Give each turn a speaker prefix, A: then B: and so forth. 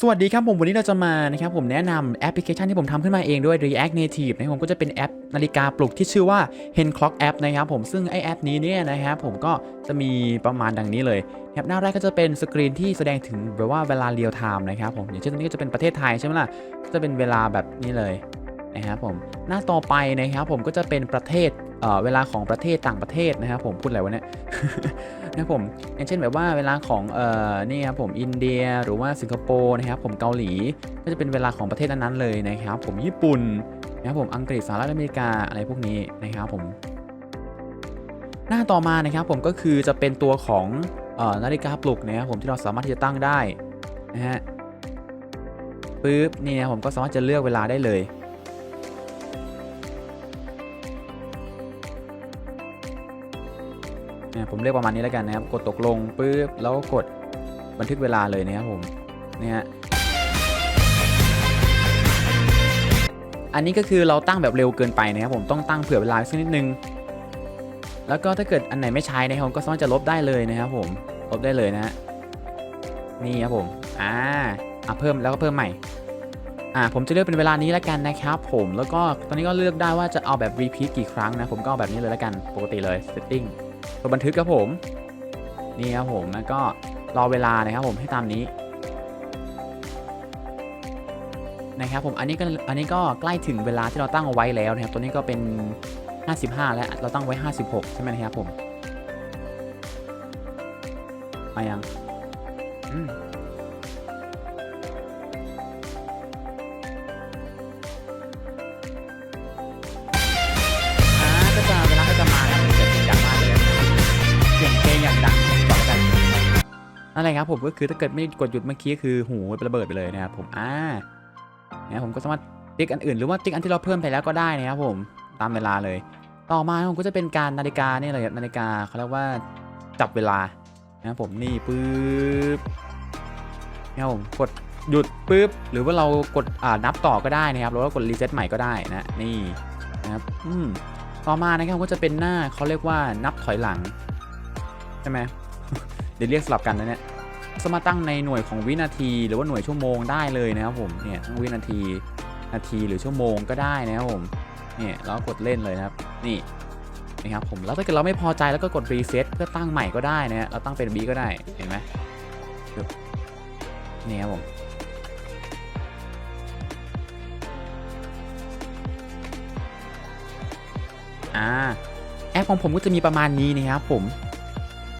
A: สวัสดีครับผมวันนี้เราจะมานะครับผมแนะนำแอปพลิเคชันที่ผมทำขึ้นมาเองด้วย React Native นะครับผมก็จะเป็นแอปนาฬิกาปลุกที่ชื่อว่า Hen Clock App นะครับผมซึ่งไอแอปนี้เนี่ยนะครับผมก็จะมีประมาณดังนี้เลยแอปหน้าแรกก็จะเป็นสกรีนที่แสดงถึงแบบว่าเวลาเรียลไทม์นะครับผมอย่างเช่นตรงนี้ก็จะเป็นประเทศไทยใช่ไหมล่ะจะเป็นเวลาแบบนี้เลย นะครับผมหน้าต่อไปนะครับผมก็จะเป็นประเทศเเวลาของประเทศต่างประเทศนะครับผมพูดอะไรวะเนี่ยนะครับผมอย่างเช่นแบบว่าเวลาของเอ่อนี่ครับผมอินเดียหรือว่าสิงคโปร์นะครับผมเกาหลีก็จะเป็นเวลาของประเทศนั้นๆเลยนะครับผมญี่ปุ่นนะครับผมอังกฤษสหรัฐอเมริกาอะไรพวกนี้นะครับผมหน้าต่อมานะครับผมก็คือจะเป็นตัวของออนาฬิกาปลุกนะครับผมที่เราสามารถที่จะตั้งได้นะฮะปึ๊บนี่นะผมก็สามารถจะเลือกเวลาได้เลย ผมเลือกประมาณนี้แล้วกันนะครับ กดตกลงปุ๊บแล้วก็กดบันทึกเวลาเลยนะครับผมเนี่ยฮะอันนี้ก็คือเราตั้งแบบเร็วเกินไปนะครับผมต้องตั้งเผื่อเวลาสักนิดนึง แล้วก็ถ้าเกิดอันไหนไม่ใช้นะครับผมก็สามารถจะลบได้เลยนะครับผมลบได้เลยนะฮะนี่ครับผมอ่าอะเพิ่มแล้วก็เพิ่มใหม่อ่าผมจะเลือกเป็นเวลานี้แล้วกันนะครับผมแล้วก็ตอนนี้ก็เลือกได้ว่าจะเอาแบบ repeat กี่ครั้งนะผมก็เอาแบบนี้เลยแล้วกันปกติเลย setting ตัวบันทึกครับผม นี่ครับผมแล้วก็รอเวลานะครับผมให้ตามนี้นะครับผมอันนี้ก็อันนี้ก็ใกล้ถึงเวลาที่เราตั้งเอาไว้แล้วนะครับ ตัวนี้ก็เป็น 55 แล้วเราตั้งไว้ 56 ใช่ไหมนะครับผมมายังอืม นั่นแหละครับผมก็คือถ้าเกิดไม่กดหยุดเมื่อกี้คือหูระเบิดไปเลยนะครับผมอ่าเนี่ยผมก็สามารถติ๊กอันอื่นหรือว่าติ๊กอันที่เราเพิ่มไปแล้วก็ได้นะครับผมตามเวลาเลย ต่อมาผมก็จะเป็นการนาฬิกาเนี่ยเลยครับนาฬิกาเขาเรียกว่าจับเวลานะครับผมนี่ปึ๊บนะครับผมกดหยุดปึ๊บหรือว่าเรากดอ่านับต่อก็ได้นะครับหรือว่ากดรีเซ็ตใหม่ก็ได้นะนี่นะครับอืมต่อมานะครับก็จะเป็นหน้าเขาเรียกว่านับถอยหลังใช่ไหม เดี๋ยวเรียกสลับกันนะเนี่ยสมาตั้งในหน่วยของวินาที หรือว่าหน่วยชั่วโมงได้เลยนะครับผมเนี่ยทั้งวินาทีนาทีหรือชั่วโมงก็ได้นะครับผมเนี่ยแล้วกดเล่นเลยนะครับนี่นะครับผมแล้วถ้าเกิดเราไม่พอใจแล้วก็กดรีเซ็ตเพื่อตั้งใหม่ก็ได้นะฮะเราตั้งเป็นบีก็ได้เห็นไหมนี่ครับผมอ่าแอปของผมก็จะมีประมาณนี้นะครับผม